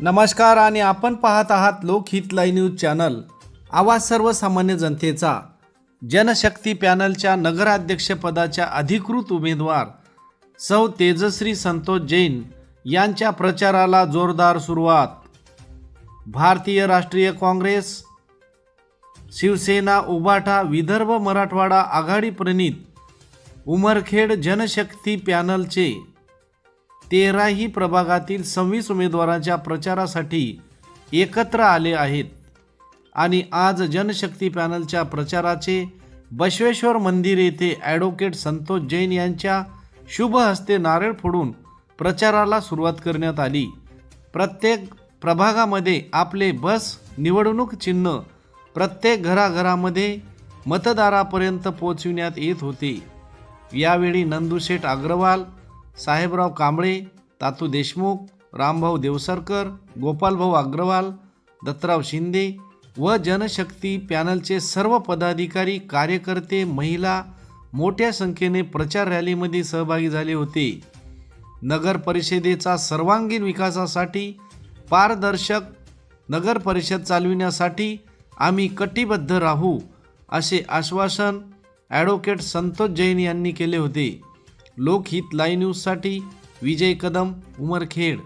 नमस्कार आणि आपण पाहत आहात लोकहित लाईव्ह न्यूज चॅनल. आवाज सर्वसामान्य जनतेचा. जनशक्ती पॅनलच्या नगराध्यक्षपदाच्या अधिकृत उमेदवार सौ तेजश्री संतोष जैन यांच्या प्रचाराला जोरदार सुरुवात. भारतीय राष्ट्रीय काँग्रेस शिवसेना उबाठा विदर्भ मराठवाडा आघाडी प्रणित उमरखेड जनशक्ती पॅनलचे तेराही प्रभागातील सव्वीस उमेदवारांच्या प्रचारासाठी एकत्र आले आहेत. आणि आज जनशक्ती पॅनलच्या प्रचाराचे बसवेश्वर मंदिर येथे ॲडव्होकेट संतोष जैन यांच्या शुभ हस्ते नारळ फोडून प्रचाराला सुरुवात करण्यात आली. प्रत्येक प्रभागामध्ये आपले बस निवडणूक चिन्ह प्रत्येक घराघरामध्ये मतदारापर्यंत पोचविण्यात येत होते. यावेळी नंदुशेठ अग्रवाल साहेबराव कांबळे तातू देशमुख रामभाऊ देवसरकर गोपालभाऊ अग्रवाल दत्तराव शिंदे व जनशक्ती पॅनलचे सर्व पदाधिकारी कार्यकर्ते महिला मोठ्या संख्येने प्रचार रॅलीमध्ये सहभागी झाले होते. नगर परिषदेचा सर्वांगीण विकासासाठी पारदर्शक नगर परिषद चालविण्यासाठी आम्ही कटिबद्ध राहू असे आश्वासन ॲडव्होकेट संतोष जैन यांनी केले होते. लोकहित लाईव्ह न्यूजसाठी विजय कदम उमरखेड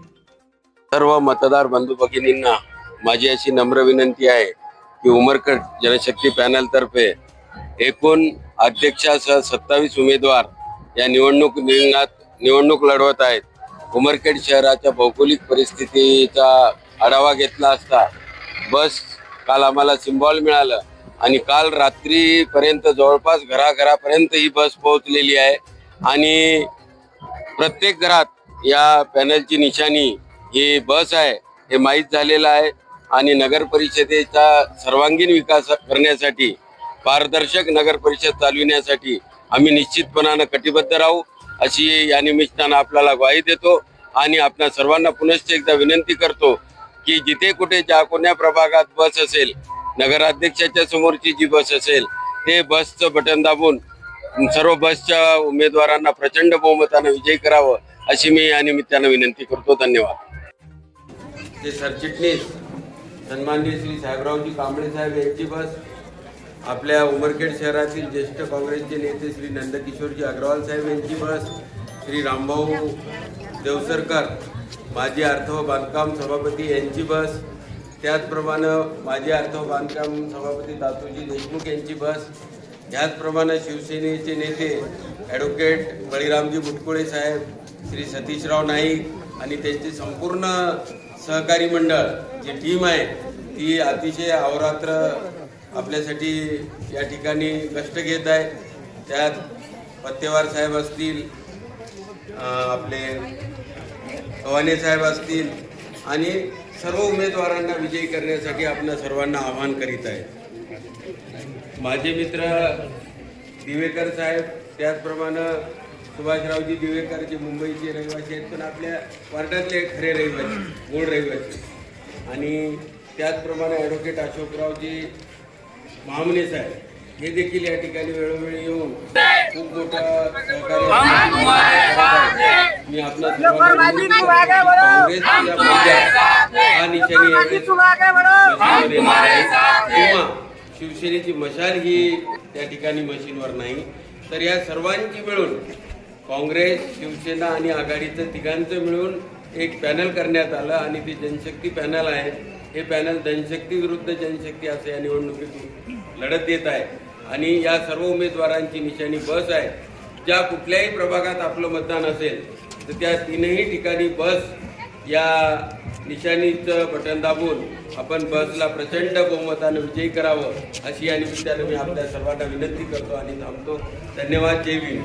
सर्व मतदार बंधू भगिनींना माझी अशी नम्र विनंती आहे की उमरखेड जनशक्ती पॅनल तर्फे एकूण अध्यक्षासह सत्तावीस उमेदवार या निवडणूक रिंगणात निवडणूक लढवत आहेत. उमरखेड शहराच्या भौगोलिक परिस्थितीचा आढावा घेतला असता बस काल आम्हाला सिम्बॉल मिळालं आणि काल रात्रीपर्यंत जवळपास घराघरापर्यंत ही बस पोहोचलेली आहे. आणि प्रत्येक घरात या पॅनलची निशाणी ही बस आहे हे माहीत झालेलं आहे. आणि नगर परिषदेचा सर्वांगीण विकास करण्यासाठी पारदर्शक नगर परिषद चालविण्यासाठी आम्ही निश्चितपणानं कटिबद्ध राहू अशी या निमित्तानं आपल्याला ग्वाही देतो. आणि आपल्या सर्वांना पुनश्च एकदा विनंती करतो की जिथे कुठे ज्या कोण्या प्रभागात बस असेल नगराध्यक्षाच्या समोरची जी बस असेल ते बसचं बटन दाबून सर्व बसच्या उमेदवारांना प्रचंड बहुमतानं विजयी करावं अशी मी या निमित्तानं विनंती करतो. धन्यवाद. ते सरचिटणीस सन्माननीय श्री साहेबरावजी कांबळे साहेब यांची बस आपल्या उमरखेड शहरातील ज्येष्ठ काँग्रेसचे नेते श्री नंदकिशोरजी अग्रवाल साहेब यांची बस श्री रामभाऊ देवसरकर माजी अर्थ व बांधकाम सभापती यांची बस त्याचप्रमाणे माजी अर्थ व बांधकाम सभापती दातूजी देशमुख यांची बस याचप्रमाणे शिवसेनेचे नेते ॲडव्होकेट बळीरामजी बुटकुळे साहेब श्री सतीशराव नाईक आणि त्यांची संपूर्ण सहकारी मंडळ जी टीम आहे ती अतिशय अहोरात्र आपल्यासाठी या ठिकाणी कष्ट घेत आहे. त्यात पत्तेवार साहेब असतील आपले कवाने साहेब असतील आणि सर्व उमेदवारांना विजयी करण्यासाठी आपल्या सर्वांना आवाहन करीत आहे. माझे मित्र दिवेकर साहेब त्याचप्रमाणे सुभाषरावजी दिवेकर जे मुंबईचे रहिवासी आहेत पण आपल्या वार्डातले खरे रहिवासी मूळ रहिवासी. आणि त्याचप्रमाणे ॲडव्होकेट अशोकरावजी महामने साहेब हे देखील या ठिकाणी वेळोवेळी येऊन खूप मोठा सहकार्य मी आपला हा निशाणी. किंवा शिवसेनेची मशाल ही त्या ठिकाणी मशीनवर नाही. तर या सर्वांची मिळून काँग्रेस शिवसेना आणि आघाडीचं तिघांचं मिळून एक पॅनल करण्यात आलं आणि ते जनशक्ती पॅनल आहे. हे पॅनल जनशक्ती विरुद्ध जनशक्ती असं या निवडणुकीतून लढत देत आहे. आणि या सर्व उमेदवारांची निशाणी बस आहे. ज्या कुठल्याही प्रभागात आपलं मतदान असेल तर त्या तीनही ठिकाणी बस या निशाणीचं बटन दाबून आपण बसला प्रचंड बहुमतानं विजयी करावं अशी या निमित्तानं मी आपल्या सर्वांना विनंती करतो आणि थांबतो. धन्यवाद. जय भीम.